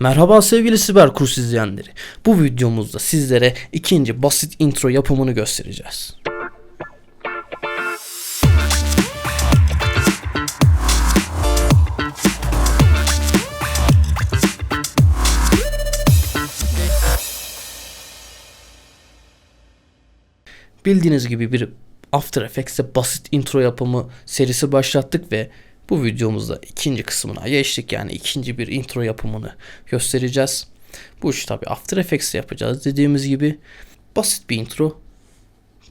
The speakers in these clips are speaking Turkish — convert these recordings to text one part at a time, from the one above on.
Merhaba sevgili siber kurs izleyenleri. Bu videomuzda sizlere ikinci basit intro yapımını göstereceğiz. Bildiğiniz gibi bir After Effects'te basit intro yapımı serisi başlattık ve bu videomuzda ikinci kısmına geçtik. Yani ikinci bir intro yapımını göstereceğiz. Bu iş tabi After Effects'te yapacağız dediğimiz gibi. Basit bir intro.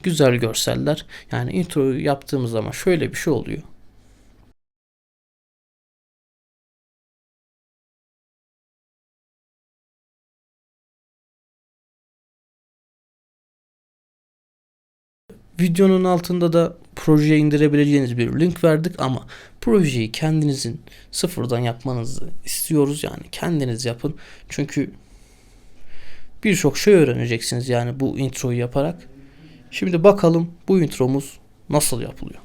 Güzel görseller. Yani intro yaptığımız zaman şöyle bir şey oluyor. Videonun altında da projeye indirebileceğiniz bir link verdik ama projeyi kendinizin sıfırdan yapmanızı istiyoruz. Yani kendiniz yapın. Çünkü birçok şey öğreneceksiniz yani bu introyu yaparak. Şimdi bakalım bu intromuz nasıl yapılıyor.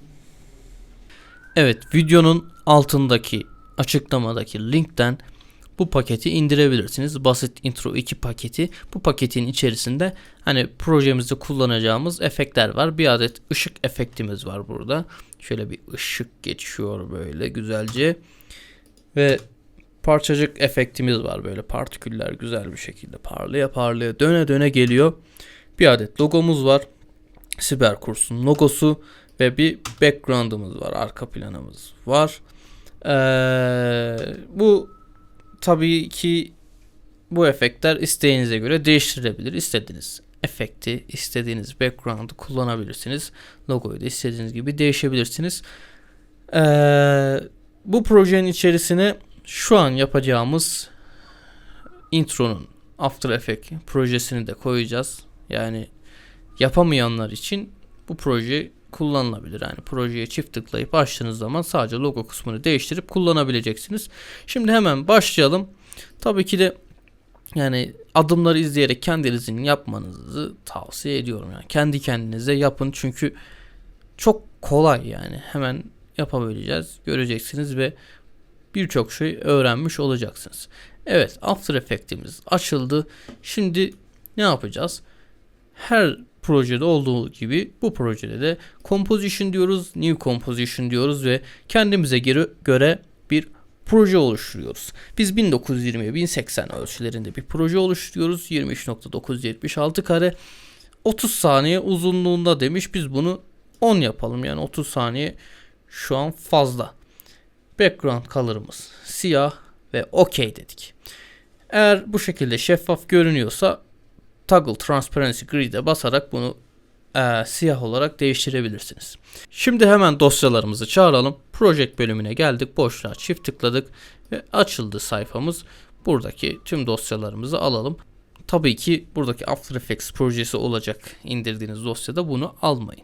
Evet videonun altındaki açıklamadaki linkten bu paketi indirebilirsiniz. Basit Intro 2 paketi. Bu paketin içerisinde hani projemizde kullanacağımız efektler var. Bir adet ışık efektimiz var burada. Şöyle bir ışık geçiyor böyle güzelce. Ve parçacık efektimiz var böyle partiküller güzel bir şekilde parlaya parlaya döne döne geliyor. Bir adet logomuz var. Siber kursun logosu ve bir background'ımız var. Arka planımız var. Ee, bu tabii ki bu efektler isteğinize göre değiştirilebilir. İstediğiniz efekti, istediğiniz background'ı kullanabilirsiniz. Logoyu da istediğiniz gibi değişebilirsiniz. Ee, bu projenin içerisine şu an yapacağımız intronun After Effects projesini de koyacağız. Yani yapamayanlar için bu proje kullanılabilir. Yani projeye çift tıklayıp açtığınız zaman sadece logo kısmını değiştirip kullanabileceksiniz. Şimdi hemen başlayalım. Tabii ki de yani adımları izleyerek kendinizin yapmanızı tavsiye ediyorum. Yani kendi kendinize yapın çünkü çok kolay yani hemen yapabileceğiz. Göreceksiniz ve birçok şey öğrenmiş olacaksınız. Evet After Effects'imiz açıldı. Şimdi ne yapacağız? Her projede olduğu gibi bu projede de composition diyoruz, new composition diyoruz ve kendimize göre, göre bir proje oluşturuyoruz. Biz 1920'ye 1080 ölçülerinde bir proje oluşturuyoruz. 23.976 kare 30 saniye uzunluğunda demiş. Biz bunu 10 yapalım. Yani 30 saniye şu an fazla. Background color'ımız siyah ve OK dedik. Eğer bu şekilde şeffaf görünüyorsa Toggle Transparency Grid'e basarak bunu e, siyah olarak değiştirebilirsiniz. Şimdi hemen dosyalarımızı çağıralım. Project bölümüne geldik. Boşluğa çift tıkladık ve açıldı sayfamız. Buradaki tüm dosyalarımızı alalım. Tabii ki buradaki After Effects projesi olacak indirdiğiniz dosyada bunu almayın.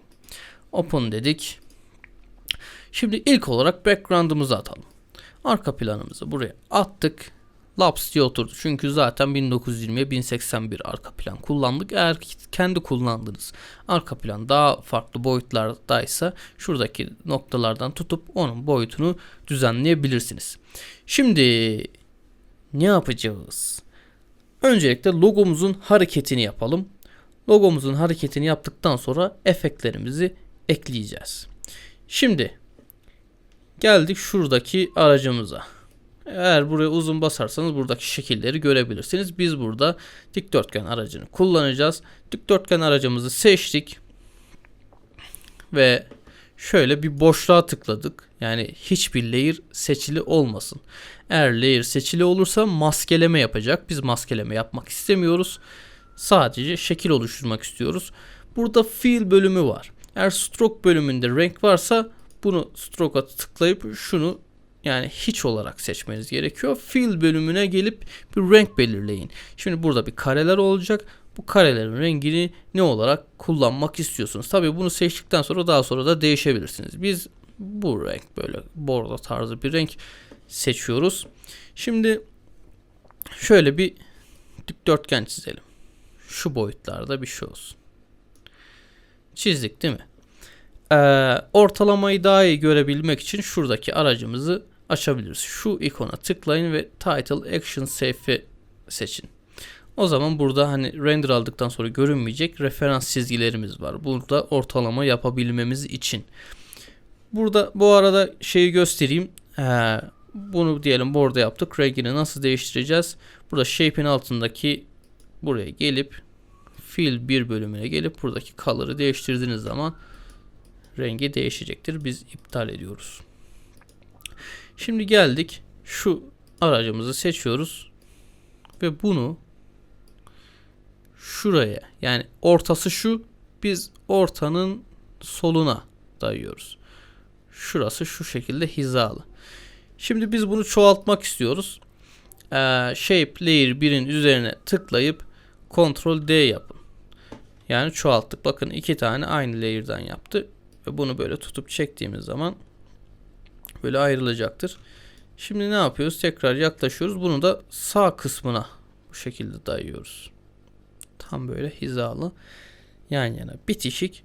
Open dedik. Şimdi ilk olarak background'ımızı atalım. Arka planımızı buraya attık. Laps diye oturdu. Çünkü zaten 1920'ye 1081 arka plan kullandık. Eğer kendi kullandığınız arka plan daha farklı boyutlardaysa şuradaki noktalardan tutup onun boyutunu düzenleyebilirsiniz. Şimdi ne yapacağız? Öncelikle logomuzun hareketini yapalım. Logomuzun hareketini yaptıktan sonra efektlerimizi ekleyeceğiz. Şimdi geldik şuradaki aracımıza. Eğer buraya uzun basarsanız buradaki şekilleri görebilirsiniz. Biz burada dikdörtgen aracını kullanacağız. Dikdörtgen aracımızı seçtik. Ve şöyle bir boşluğa tıkladık. Yani hiçbir layer seçili olmasın. Eğer layer seçili olursa maskeleme yapacak. Biz maskeleme yapmak istemiyoruz. Sadece şekil oluşturmak istiyoruz. Burada fill bölümü var. Eğer stroke bölümünde renk varsa bunu stroke'a tıklayıp şunu yani hiç olarak seçmeniz gerekiyor. Fill bölümüne gelip bir renk belirleyin. Şimdi burada bir kareler olacak. Bu karelerin rengini ne olarak kullanmak istiyorsunuz? Tabi bunu seçtikten sonra daha sonra da değişebilirsiniz. Biz bu renk böyle bordo tarzı bir renk seçiyoruz. Şimdi şöyle bir dikdörtgen çizelim. Şu boyutlarda bir şey olsun. Çizdik değil mi? Ee, ortalamayı daha iyi görebilmek için şuradaki aracımızı açabiliriz. Şu ikona tıklayın ve Title Action Safe'i seçin. O zaman burada hani render aldıktan sonra görünmeyecek referans çizgilerimiz var. Burada ortalama yapabilmemiz için. Burada bu arada şeyi göstereyim. Ee, bunu diyelim burada yaptık. Rengini nasıl değiştireceğiz? Burada shape'in altındaki buraya gelip fill bir bölümüne gelip buradaki color'ı değiştirdiğiniz zaman rengi değişecektir. Biz iptal ediyoruz. Şimdi geldik. Şu aracımızı seçiyoruz. Ve bunu şuraya yani ortası şu biz ortanın soluna dayıyoruz. Şurası şu şekilde hizalı. Şimdi biz bunu çoğaltmak istiyoruz. Ee, shape layer 1'in üzerine tıklayıp Ctrl D yapın. Yani çoğalttık. Bakın iki tane aynı layer'dan yaptı. Ve bunu böyle tutup çektiğimiz zaman böyle ayrılacaktır. Şimdi ne yapıyoruz? Tekrar yaklaşıyoruz. Bunu da sağ kısmına bu şekilde dayıyoruz. Tam böyle hizalı yan yana bitişik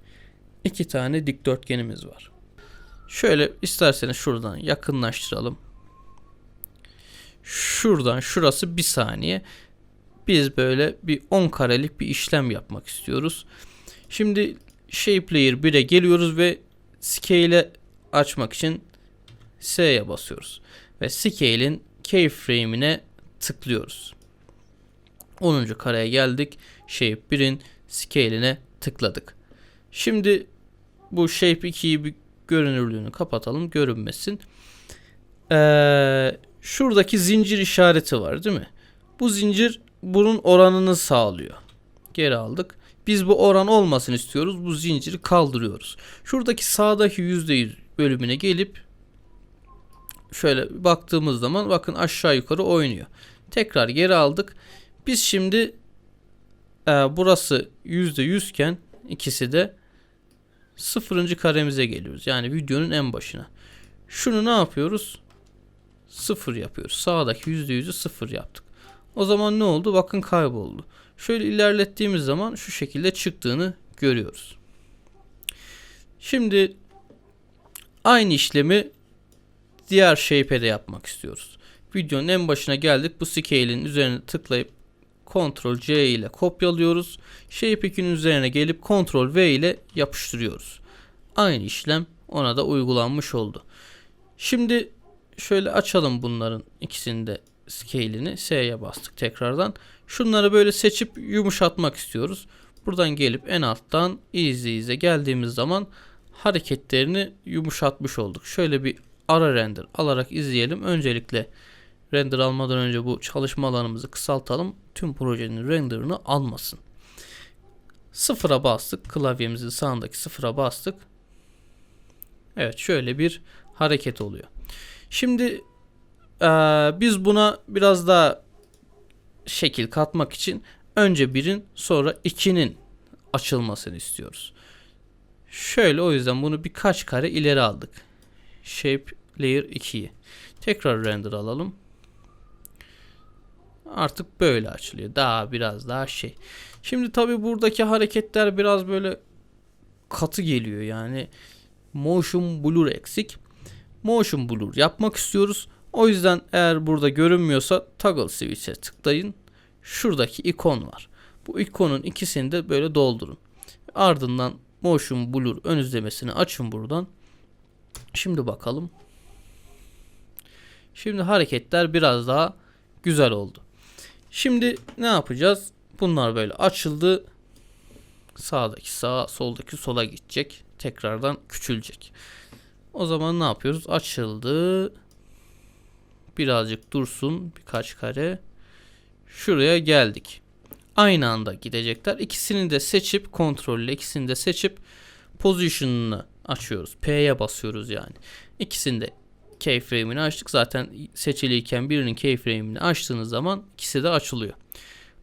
iki tane dikdörtgenimiz var. Şöyle isterseniz şuradan yakınlaştıralım. Şuradan şurası bir saniye. Biz böyle bir 10 karelik bir işlem yapmak istiyoruz. Şimdi Shape Layer 1'e geliyoruz ve Scale'e açmak için S'ye basıyoruz. Ve Scale'in keyframe'ine tıklıyoruz. 10. kareye geldik. Shape 1'in Scale'ine tıkladık. Şimdi bu Shape 2'yi bir görünürlüğünü kapatalım. Görünmesin. Ee, şuradaki zincir işareti var değil mi? Bu zincir bunun oranını sağlıyor. Geri aldık. Biz bu oran olmasını istiyoruz. Bu zinciri kaldırıyoruz. Şuradaki sağdaki %100 bölümüne gelip şöyle baktığımız zaman bakın aşağı yukarı oynuyor. Tekrar geri aldık. Biz şimdi e, burası %100 iken ikisi de sıfırıncı karemize geliyoruz. Yani videonun en başına. Şunu ne yapıyoruz? Sıfır yapıyoruz. Sağdaki %100'ü sıfır yaptık. O zaman ne oldu? Bakın kayboldu. Şöyle ilerlettiğimiz zaman şu şekilde çıktığını görüyoruz. Şimdi aynı işlemi diğer shape'e de yapmak istiyoruz. Videonun en başına geldik. Bu scale'in üzerine tıklayıp Ctrl C ile kopyalıyoruz. Shape 2'nin üzerine gelip Ctrl V ile yapıştırıyoruz. Aynı işlem ona da uygulanmış oldu. Şimdi şöyle açalım bunların ikisini de scale'ini S'ye bastık tekrardan. Şunları böyle seçip yumuşatmak istiyoruz. Buradan gelip en alttan easy easy'e geldiğimiz zaman hareketlerini yumuşatmış olduk. Şöyle bir ara render alarak izleyelim. Öncelikle render almadan önce bu çalışma alanımızı kısaltalım. Tüm projenin renderını almasın. Sıfıra bastık. Klavyemizin sağındaki sıfıra bastık. Evet şöyle bir hareket oluyor. Şimdi ee, biz buna biraz daha şekil katmak için önce birin sonra ikinin açılmasını istiyoruz. Şöyle o yüzden bunu birkaç kare ileri aldık. Shape Layer 2'yi. Tekrar render alalım. Artık böyle açılıyor. Daha biraz daha şey. Şimdi tabi buradaki hareketler biraz böyle katı geliyor yani. Motion blur eksik. Motion blur yapmak istiyoruz. O yüzden eğer burada görünmüyorsa toggle switch'e tıklayın. Şuradaki ikon var. Bu ikonun ikisini de böyle doldurun. Ardından motion blur ön izlemesini açın buradan. Şimdi bakalım. Şimdi hareketler biraz daha güzel oldu. Şimdi ne yapacağız? Bunlar böyle açıldı. Sağdaki sağa, soldaki sola gidecek. Tekrardan küçülecek. O zaman ne yapıyoruz? Açıldı. Birazcık dursun. Birkaç kare. Şuraya geldik. Aynı anda gidecekler. İkisini de seçip kontrolle ikisini de seçip position'ını açıyoruz. P'ye basıyoruz yani. İkisini de keyframe'ini açtık. Zaten seçiliyken birinin keyframe'ini açtığınız zaman ikisi de açılıyor.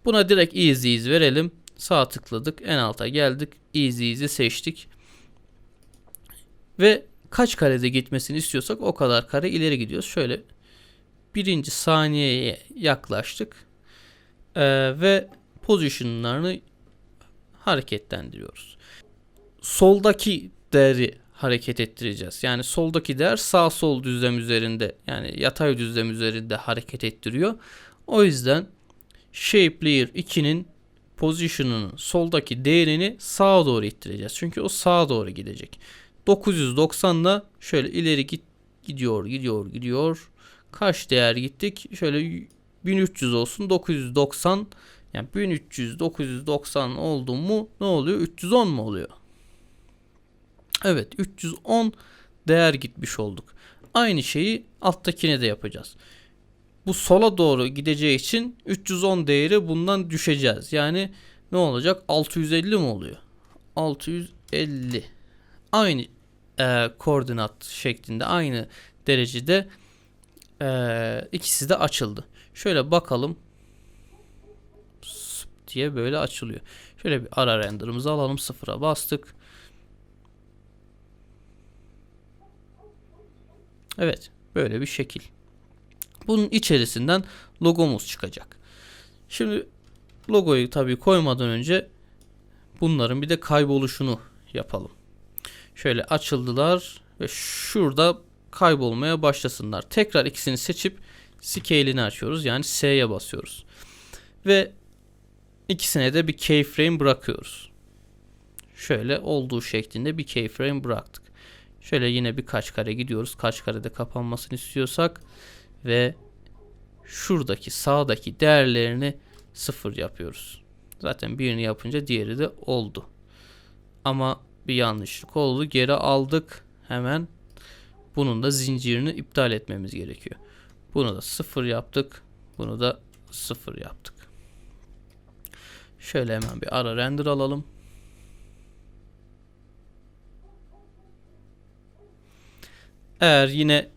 Buna direkt easy easy verelim. Sağ tıkladık. En alta geldik. Easy easy seçtik. Ve kaç karede gitmesini istiyorsak o kadar kare ileri gidiyoruz. Şöyle birinci saniyeye yaklaştık. Ee, ve pozisyonlarını hareketlendiriyoruz. Soldaki değeri hareket ettireceğiz. Yani soldaki değer sağ sol düzlem üzerinde yani yatay düzlem üzerinde hareket ettiriyor. O yüzden shape layer 2'nin position'ının soldaki değerini sağa doğru ittireceğiz. Çünkü o sağa doğru gidecek. 990'da şöyle ileri git gidiyor, gidiyor, gidiyor. Kaç değer gittik? Şöyle 1300 olsun. 990 yani 1300 990 oldu mu ne oluyor? 310 mu oluyor? Evet 310 değer gitmiş olduk. Aynı şeyi alttakine de yapacağız. Bu sola doğru gideceği için 310 değeri bundan düşeceğiz. Yani ne olacak? 650 mi oluyor? 650. Aynı e, koordinat şeklinde aynı derecede e, ikisi de açıldı. Şöyle bakalım diye böyle açılıyor. Şöyle bir ara renderımızı alalım sıfıra bastık. Evet böyle bir şekil. Bunun içerisinden logomuz çıkacak. Şimdi logoyu tabii koymadan önce bunların bir de kayboluşunu yapalım. Şöyle açıldılar ve şurada kaybolmaya başlasınlar. Tekrar ikisini seçip scale'ini açıyoruz. Yani S'ye basıyoruz. Ve ikisine de bir keyframe bırakıyoruz. Şöyle olduğu şeklinde bir keyframe bıraktık. Şöyle yine birkaç kare gidiyoruz. Kaç karede kapanmasını istiyorsak ve şuradaki sağdaki değerlerini sıfır yapıyoruz. Zaten birini yapınca diğeri de oldu. Ama bir yanlışlık oldu. Geri aldık. Hemen bunun da zincirini iptal etmemiz gerekiyor. Bunu da sıfır yaptık. Bunu da sıfır yaptık. Şöyle hemen bir ara render alalım. Eğer yine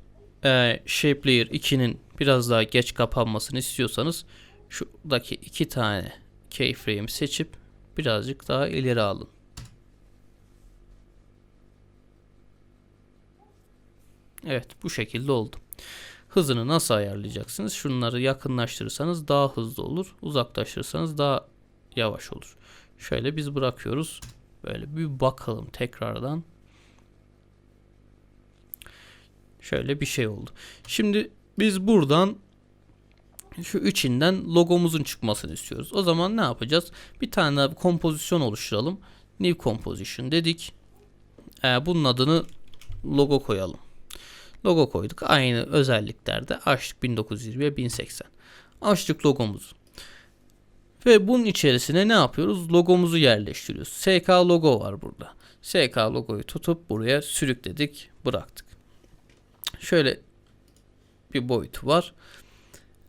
e, Shape Layer 2'nin biraz daha geç kapanmasını istiyorsanız şuradaki iki tane keyframe seçip birazcık daha ileri alın. Evet bu şekilde oldu. Hızını nasıl ayarlayacaksınız? Şunları yakınlaştırırsanız daha hızlı olur. Uzaklaştırırsanız daha yavaş olur. Şöyle biz bırakıyoruz. Böyle bir bakalım tekrardan. Şöyle bir şey oldu. Şimdi biz buradan şu içinden logomuzun çıkmasını istiyoruz. O zaman ne yapacağız? Bir tane daha bir kompozisyon oluşturalım. New Composition dedik. Ee, bunun adını logo koyalım. Logo koyduk. Aynı özelliklerde açtık 1920 ve 1080. Açtık logomuzu. Ve bunun içerisine ne yapıyoruz? Logomuzu yerleştiriyoruz. SK logo var burada. SK logoyu tutup buraya sürükledik, bıraktık. Şöyle bir boyutu var.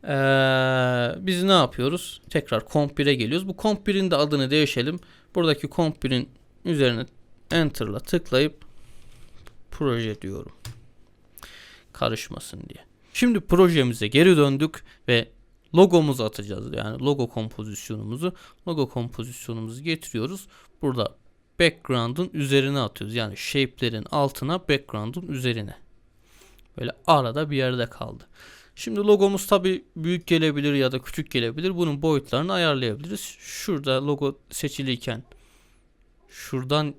Ee, biz ne yapıyoruz? Tekrar comp 1'e geliyoruz. Bu comp 1'in de adını değişelim. Buradaki comp 1'in üzerine enter'la tıklayıp proje diyorum. Karışmasın diye. Şimdi projemize geri döndük ve logomuzu atacağız. Yani logo kompozisyonumuzu. Logo kompozisyonumuzu getiriyoruz. Burada background'ın üzerine atıyoruz. Yani shape'lerin altına background'ın üzerine. Böyle arada bir yerde kaldı. Şimdi logomuz tabi büyük gelebilir ya da küçük gelebilir. Bunun boyutlarını ayarlayabiliriz. Şurada logo seçiliyken şuradan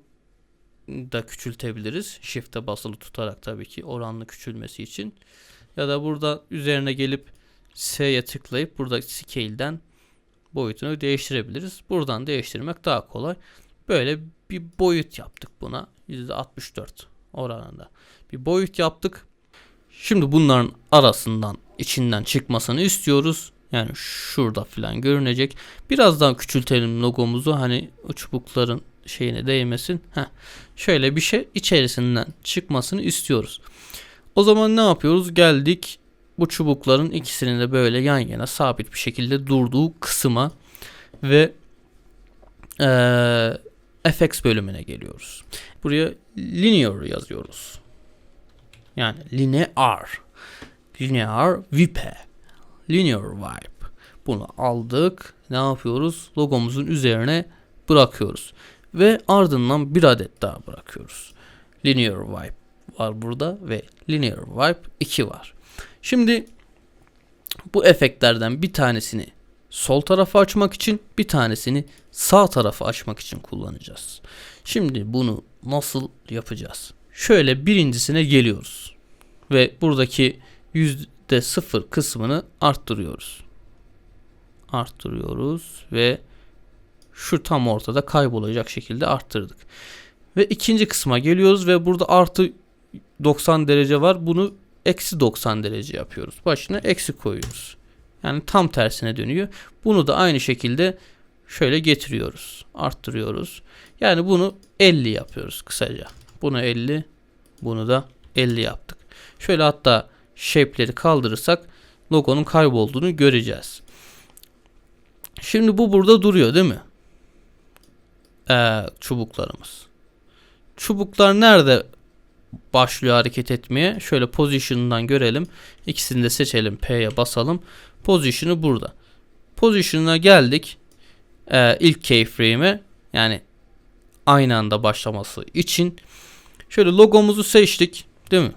da küçültebiliriz. Shift'e basılı tutarak tabii ki oranlı küçülmesi için. Ya da burada üzerine gelip S'ye tıklayıp burada scale'den boyutunu değiştirebiliriz. Buradan değiştirmek daha kolay. Böyle bir boyut yaptık buna. %64 oranında. Bir boyut yaptık. Şimdi bunların arasından içinden çıkmasını istiyoruz. Yani şurada falan görünecek. Biraz daha küçültelim logomuzu. Hani çubukların şeyine değmesin. Heh. Şöyle bir şey içerisinden çıkmasını istiyoruz. O zaman ne yapıyoruz? Geldik bu çubukların ikisinin de böyle yan yana sabit bir şekilde durduğu kısma ve ee, FX bölümüne geliyoruz. Buraya linear yazıyoruz. Yani linear. Linear vipe. Linear vibe. Bunu aldık. Ne yapıyoruz? Logomuzun üzerine bırakıyoruz. Ve ardından bir adet daha bırakıyoruz. Linear vibe var burada ve linear vibe 2 var. Şimdi bu efektlerden bir tanesini sol tarafı açmak için bir tanesini sağ tarafı açmak için kullanacağız. Şimdi bunu nasıl yapacağız? Şöyle birincisine geliyoruz. Ve buradaki yüzde sıfır kısmını arttırıyoruz. Arttırıyoruz ve şu tam ortada kaybolacak şekilde arttırdık. Ve ikinci kısma geliyoruz ve burada artı 90 derece var. Bunu eksi 90 derece yapıyoruz. Başına eksi koyuyoruz. Yani tam tersine dönüyor. Bunu da aynı şekilde şöyle getiriyoruz. Arttırıyoruz. Yani bunu 50 yapıyoruz kısaca. Bunu 50, bunu da 50 yaptık. Şöyle hatta shape'leri kaldırırsak logonun kaybolduğunu göreceğiz. Şimdi bu burada duruyor değil mi? Ee, çubuklarımız. Çubuklar nerede başlıyor hareket etmeye? Şöyle position'dan görelim. İkisini de seçelim. P'ye basalım. Position'ı burada. Position'a geldik. Ee, ilk keyframe'e yani aynı anda başlaması için şöyle logomuzu seçtik. Değil mi?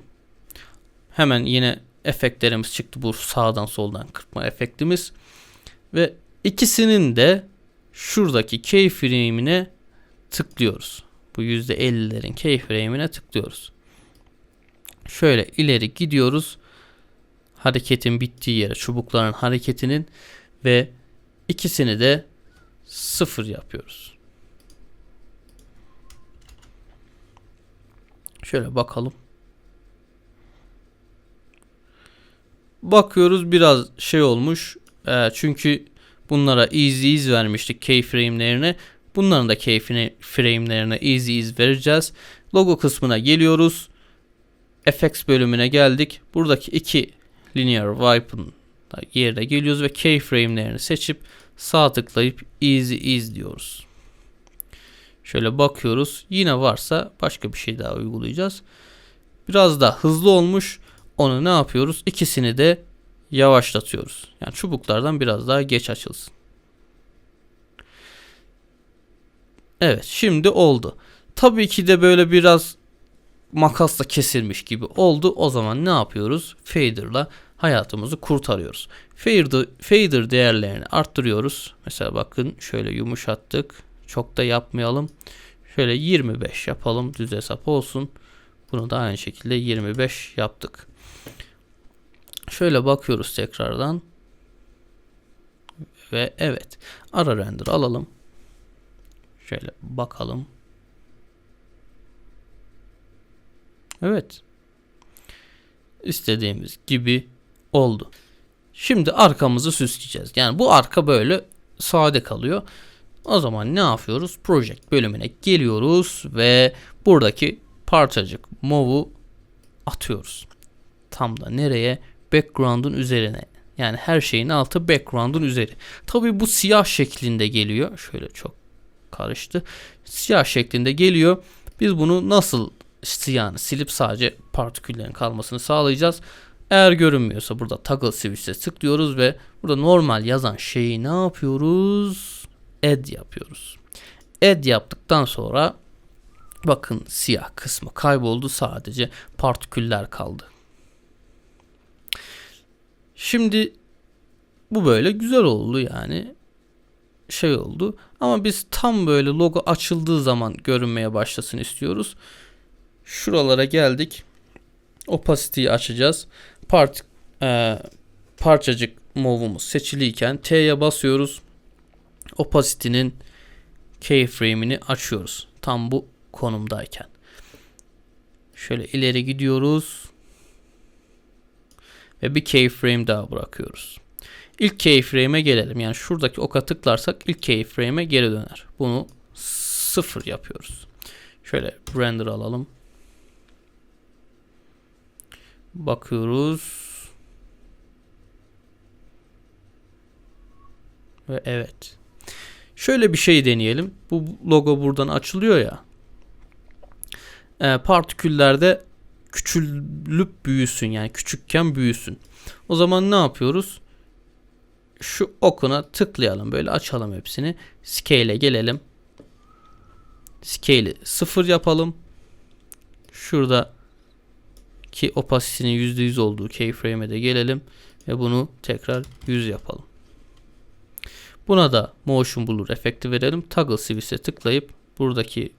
Hemen yine efektlerimiz çıktı. Bu sağdan soldan kırpma efektimiz. Ve ikisinin de şuradaki keyframe'ine tıklıyoruz. Bu %50'lerin keyframe'ine tıklıyoruz. Şöyle ileri gidiyoruz. Hareketin bittiği yere çubukların hareketinin ve ikisini de sıfır yapıyoruz. Şöyle bakalım. Bakıyoruz biraz şey olmuş. Ee, çünkü bunlara easy iz vermiştik keyframe'lerine. Bunların da keyfine frame'lerine easy iz vereceğiz. Logo kısmına geliyoruz. FX bölümüne geldik. Buradaki iki linear wipe'ın yerine geliyoruz ve keyframe'lerini seçip sağ tıklayıp easy iz diyoruz. Şöyle bakıyoruz. Yine varsa başka bir şey daha uygulayacağız. Biraz daha hızlı olmuş. Onu ne yapıyoruz? İkisini de yavaşlatıyoruz. Yani çubuklardan biraz daha geç açılsın. Evet şimdi oldu. Tabii ki de böyle biraz makasla kesilmiş gibi oldu. O zaman ne yapıyoruz? Fader'la hayatımızı kurtarıyoruz. Fader, fader değerlerini arttırıyoruz. Mesela bakın şöyle yumuşattık. Çok da yapmayalım. Şöyle 25 yapalım. Düz hesap olsun. Bunu da aynı şekilde 25 yaptık. Şöyle bakıyoruz tekrardan. Ve evet. Ara render alalım. Şöyle bakalım. Evet. İstediğimiz gibi oldu. Şimdi arkamızı süsleyeceğiz. Yani bu arka böyle sade kalıyor. O zaman ne yapıyoruz? Project bölümüne geliyoruz ve buradaki parçacık move'u atıyoruz. Tam da nereye? Background'un üzerine. Yani her şeyin altı background'un üzeri. Tabi bu siyah şeklinde geliyor. Şöyle çok karıştı. Siyah şeklinde geliyor. Biz bunu nasıl siyahını silip sadece partiküllerin kalmasını sağlayacağız. Eğer görünmüyorsa burada toggle switch'e tıklıyoruz ve burada normal yazan şeyi ne yapıyoruz? Add yapıyoruz. Add yaptıktan sonra bakın siyah kısmı kayboldu sadece partiküller kaldı. Şimdi bu böyle güzel oldu yani şey oldu. Ama biz tam böyle logo açıldığı zaman görünmeye başlasın istiyoruz. Şuralara geldik. Opacity'yi açacağız. Part, e, parçacık move'umuz seçiliyken T'ye basıyoruz. Opacity'nin keyframe'ini açıyoruz. Tam bu konumdayken. Şöyle ileri gidiyoruz. Ve bir keyframe daha bırakıyoruz. İlk keyframe'e gelelim. Yani şuradaki oka tıklarsak ilk keyframe'e geri döner. Bunu sıfır yapıyoruz. Şöyle render alalım. Bakıyoruz. Ve evet. Şöyle bir şey deneyelim. Bu logo buradan açılıyor ya. E, partiküllerde küçülüp büyüsün yani küçükken büyüsün. O zaman ne yapıyoruz? Şu okuna tıklayalım böyle açalım hepsini. Scale'e gelelim. Scale'i sıfır yapalım. Şurada ki opacity'nin %100 olduğu keyframe'e de gelelim ve bunu tekrar 100 yapalım. Buna da motion blur efekti verelim. Toggle switch'e tıklayıp buradaki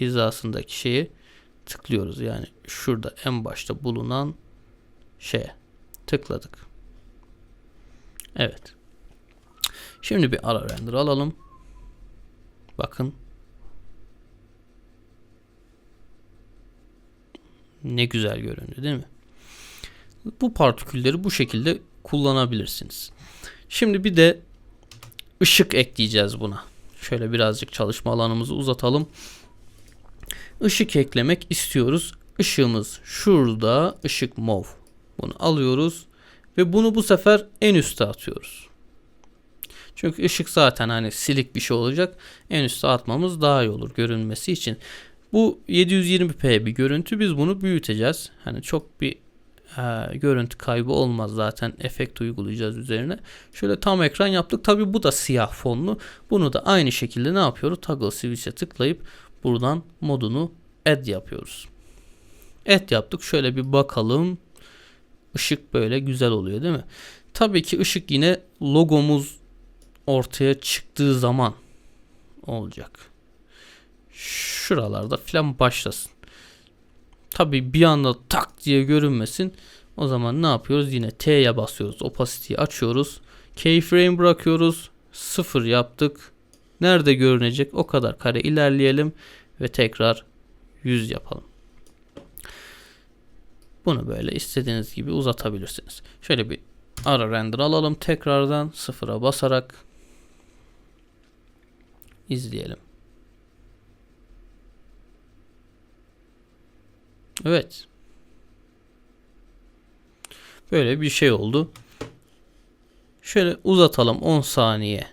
hizasındaki şeyi tıklıyoruz. Yani şurada en başta bulunan şeye tıkladık. Evet. Şimdi bir ara render alalım. Bakın. Ne güzel göründü değil mi? Bu partikülleri bu şekilde kullanabilirsiniz. Şimdi bir de ışık ekleyeceğiz buna. Şöyle birazcık çalışma alanımızı uzatalım. Işık eklemek istiyoruz. Işığımız şurada ışık mov. Bunu alıyoruz ve bunu bu sefer en üste atıyoruz. Çünkü ışık zaten hani silik bir şey olacak. En üste atmamız daha iyi olur görünmesi için. Bu 720p bir görüntü. Biz bunu büyüteceğiz. Hani çok bir e, görüntü kaybı olmaz zaten efekt uygulayacağız üzerine. Şöyle tam ekran yaptık. Tabi bu da siyah fonlu. Bunu da aynı şekilde ne yapıyoruz? Toggle switch'e tıklayıp buradan modunu add yapıyoruz. Add yaptık. Şöyle bir bakalım. Işık böyle güzel oluyor değil mi? Tabii ki ışık yine logomuz ortaya çıktığı zaman olacak. Şuralarda falan başlasın. Tabi bir anda tak diye görünmesin. O zaman ne yapıyoruz? Yine T'ye basıyoruz. Opacity'yi açıyoruz. Keyframe bırakıyoruz. Sıfır yaptık. Nerede görünecek? O kadar kare ilerleyelim. Ve tekrar 100 yapalım. Bunu böyle istediğiniz gibi uzatabilirsiniz. Şöyle bir ara render alalım. Tekrardan sıfıra basarak izleyelim. Evet. Böyle bir şey oldu. Şöyle uzatalım 10 saniye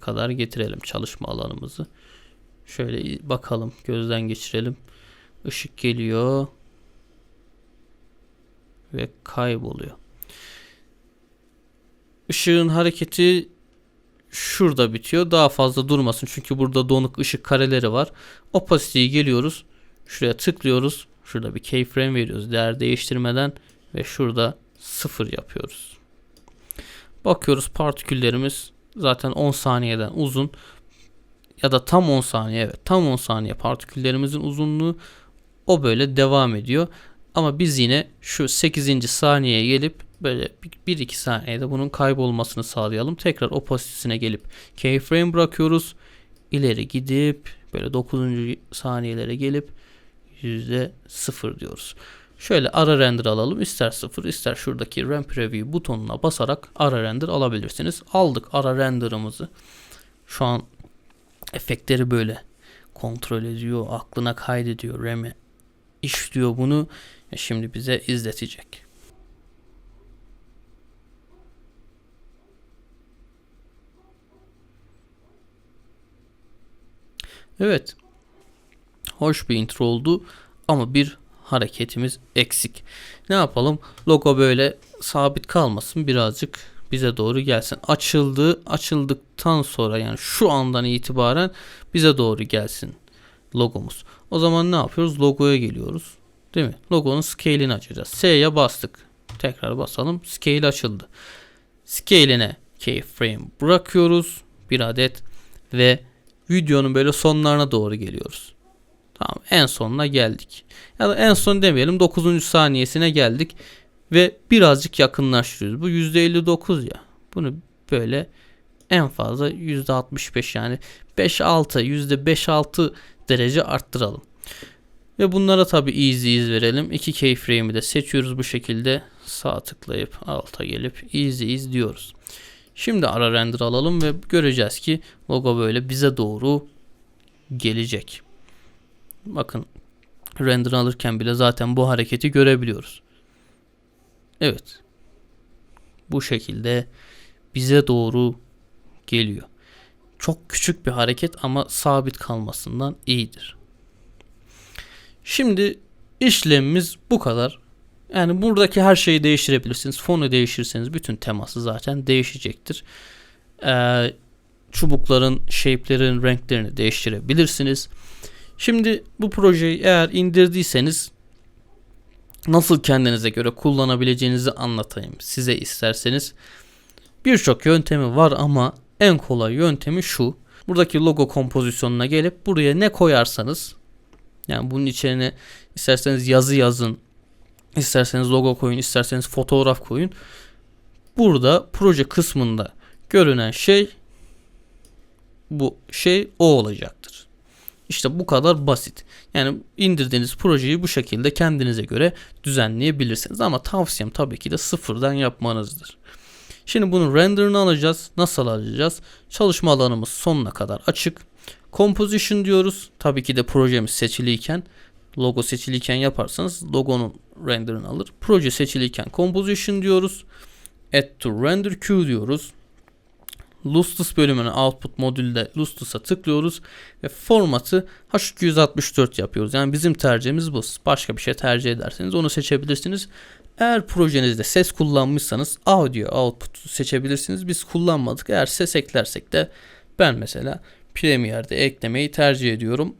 kadar getirelim çalışma alanımızı. Şöyle bakalım gözden geçirelim. Işık geliyor ve kayboluyor. Işığın hareketi şurada bitiyor. Daha fazla durmasın çünkü burada donuk ışık kareleri var. Opacity'yi geliyoruz. Şuraya tıklıyoruz. Şurada bir keyframe veriyoruz değer değiştirmeden ve şurada sıfır yapıyoruz. Bakıyoruz partiküllerimiz zaten 10 saniyeden uzun ya da tam 10 saniye evet tam 10 saniye partiküllerimizin uzunluğu o böyle devam ediyor. Ama biz yine şu 8. saniyeye gelip böyle 1-2 saniyede bunun kaybolmasını sağlayalım. Tekrar opasitesine gelip keyframe bırakıyoruz. İleri gidip böyle 9. saniyelere gelip %0 diyoruz. Şöyle ara render alalım. İster 0 ister şuradaki RAM preview butonuna basarak ara render alabilirsiniz. Aldık ara renderımızı. Şu an efektleri böyle kontrol ediyor. Aklına kaydediyor. RAM'e işliyor bunu. Şimdi bize izletecek. Evet. Hoş bir intro oldu ama bir hareketimiz eksik. Ne yapalım? Logo böyle sabit kalmasın birazcık bize doğru gelsin. Açıldı, açıldıktan sonra yani şu andan itibaren bize doğru gelsin logomuz. O zaman ne yapıyoruz? Logoya geliyoruz. Değil mi? Logonun scale'ini açacağız. S'ye bastık. Tekrar basalım. Scale açıldı. Scale'ine keyframe bırakıyoruz. Bir adet ve videonun böyle sonlarına doğru geliyoruz. Tamam en sonuna geldik. Ya da en son demeyelim 9. saniyesine geldik ve birazcık yakınlaştırıyoruz. Bu %59 ya. Bunu böyle en fazla %65 yani 5-6 %5-6 derece arttıralım. Ve bunlara tabi easy iz verelim. İki keyframe'i de seçiyoruz bu şekilde. Sağ tıklayıp alta gelip easy iz diyoruz. Şimdi ara render alalım ve göreceğiz ki logo böyle bize doğru gelecek. Bakın render alırken bile zaten bu hareketi görebiliyoruz. Evet. Bu şekilde bize doğru geliyor. Çok küçük bir hareket ama sabit kalmasından iyidir. Şimdi işlemimiz bu kadar. Yani buradaki her şeyi değiştirebilirsiniz. Fonu değiştirirseniz bütün teması zaten değişecektir. Ee, çubukların, shape'lerin renklerini değiştirebilirsiniz. Şimdi bu projeyi eğer indirdiyseniz nasıl kendinize göre kullanabileceğinizi anlatayım size isterseniz. Birçok yöntemi var ama en kolay yöntemi şu. Buradaki logo kompozisyonuna gelip buraya ne koyarsanız Yani bunun içine isterseniz yazı yazın, isterseniz logo koyun, isterseniz fotoğraf koyun. Burada proje kısmında görünen şey bu şey o olacaktır. İşte bu kadar basit. Yani indirdiğiniz projeyi bu şekilde kendinize göre düzenleyebilirsiniz. Ama tavsiyem tabii ki de sıfırdan yapmanızdır. Şimdi bunun renderını alacağız. Nasıl alacağız? Çalışma alanımız sonuna kadar açık. Composition diyoruz. Tabii ki de projemiz seçiliyken logo seçiliyken yaparsanız logonun renderını alır. Proje seçiliyken composition diyoruz. Add to render queue diyoruz. Lustus bölümüne output modülde Lustus'a tıklıyoruz ve formatı H264 yapıyoruz. Yani bizim tercihimiz bu. Başka bir şey tercih ederseniz onu seçebilirsiniz. Eğer projenizde ses kullanmışsanız audio output'u seçebilirsiniz. Biz kullanmadık. Eğer ses eklersek de ben mesela Premiere'de eklemeyi tercih ediyorum.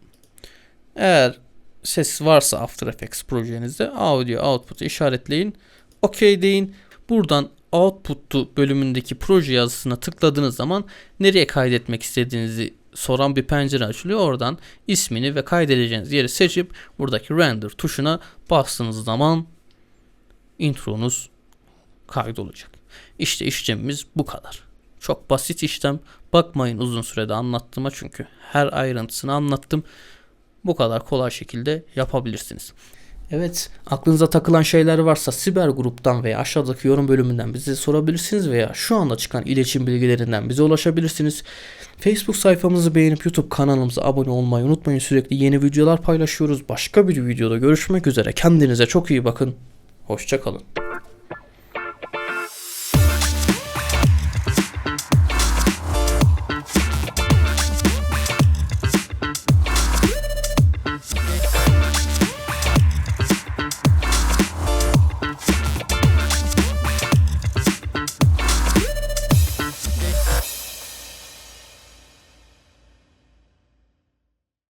Eğer ses varsa After Effects projenizde audio output'u işaretleyin. OK deyin. Buradan output'u bölümündeki proje yazısına tıkladığınız zaman nereye kaydetmek istediğinizi soran bir pencere açılıyor. Oradan ismini ve kaydedeceğiniz yeri seçip buradaki render tuşuna bastığınız zaman intronuz kaydolacak. İşte işlemimiz bu kadar. Çok basit işlem. Bakmayın uzun sürede anlattığıma çünkü her ayrıntısını anlattım. Bu kadar kolay şekilde yapabilirsiniz. Evet, aklınıza takılan şeyler varsa siber gruptan veya aşağıdaki yorum bölümünden bize sorabilirsiniz veya şu anda çıkan iletişim bilgilerinden bize ulaşabilirsiniz. Facebook sayfamızı beğenip YouTube kanalımıza abone olmayı unutmayın. Sürekli yeni videolar paylaşıyoruz. Başka bir videoda görüşmek üzere. Kendinize çok iyi bakın. Hoşçakalın.